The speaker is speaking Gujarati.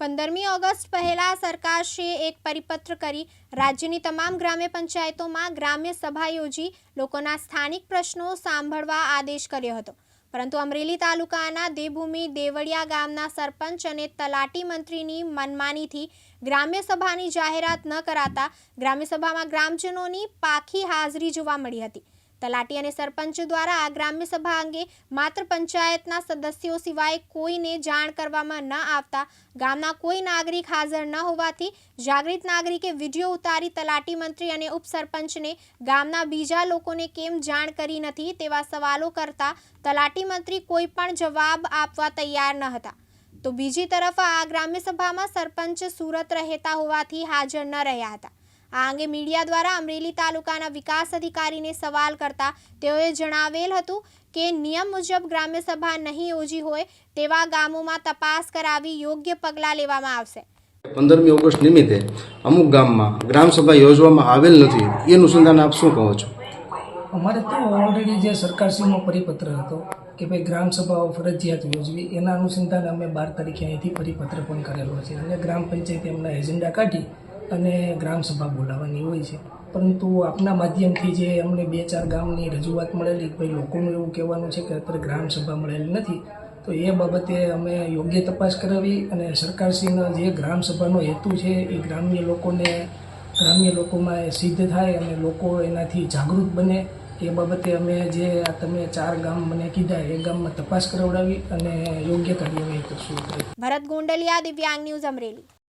પંદરમી ઓગસ્ટ પહેલા સરકારશ્રીએ એક પરિપત્ર કરી રાજ્યની તમામ ગ્રામ્ય પંચાયતોમાં ગ્રામ્ય સભા યોજી લોકોના સ્થાનિક પ્રશ્નો સાંભળવા આદેશ કર્યો હતો. પરંતુ અમરેલી તાલુકાના દેવભૂમિ દેવળિયા ગામના સરપંચ અને તલાટી મંત્રીની મનમાનીથી ગ્રામ્ય સભાની જાહેરાત ન કરાતા ગ્રામ્ય સભામાં ગ્રામજનોની પાખી હાજરી જોવા મળી હતી. તલાટી અને સરપંચ દ્વારા આ ગ્રામ્ય સભા અંગે માત્ર પંચાયતના સદસ્યો સિવાય કોઈને જાણ કરવામાં ન આવતા ગામના કોઈ નાગરિક હાજર ન હોવાથી જાગૃત નાગરિકે વીડિયો ઉતારી તલાટી મંત્રી અને ઉપસરપંચને ગામના બીજા લોકોને કેમ જાણ કરી નથી તેવા સવાલો કરતા તલાટી મંત્રી કોઈ પણ જવાબ આપવા તૈયાર ન હતા. તો બીજી તરફ આ ગ્રામ્ય સભામાં સરપંચ સુરત રહેતા હોવાથી હાજર ન રહ્યા હતા. આ અંગે મીડિયા દ્વારા અમરેલી તાલુકાના વિકાસ અધિકારીને સવાલ કરતા તેઓએ જણાવેલ હતું કે નિયમ મુજબ ગ્રામ્ય સભા નહીં યોજી હોય તેવા ગામોમાં તપાસ કરાવી યોગ્ય પગલાં લેવામાં આવશે. પંદરમી ઓગસ્ટ નિમિત્તે અમુક ગામમાં ગ્રામસભા યોજવામાં આવેલ નથી. એ અનુસંધાન આપ શું કહો છો? અમારે તો ઓલરેડી જે સરકારશ્રીનો પરિપત્ર હતો કે ભાઈ ગ્રામ સભાઓ ફરજિયાત યોજવી એના અનુસંધાને અમે બાર તારીખે અહીંથી પરિપત્ર પણ કરેલો છે. અને ગ્રામ પંચાયતે એમના એજન્ડા કાઢી અને ગ્રામસભા બોલાવવાની હોય છે. પરંતુ આપના માધ્યમથી જે અમને બે ચાર ગામની રજૂઆત મળેલી ભાઈ લોકોનું એવું કહેવાનું છે કે અત્યારે ગ્રામસભા મળેલી નથી, તો એ બાબતે અમે યોગ્ય તપાસ કરાવી અને સરકારશ્રીનો જે ગ્રામસભાનો હેતુ છે એ ગ્રામ્ય લોકોને, ગ્રામ્ય લોકોમાં એ સિદ્ધ થાય અને લોકો એનાથી જાગૃત બને. એ બાબતે અમે જે આ તમે ચાર ગામ મને કીધા, એ ગામમાં તપાસ કરાવડાવી અને યોગ્ય કાર્યવાહી કરશું. ભરત ગોંડલિયા, દિવ્યાંગ ન્યૂઝ અમરેલી.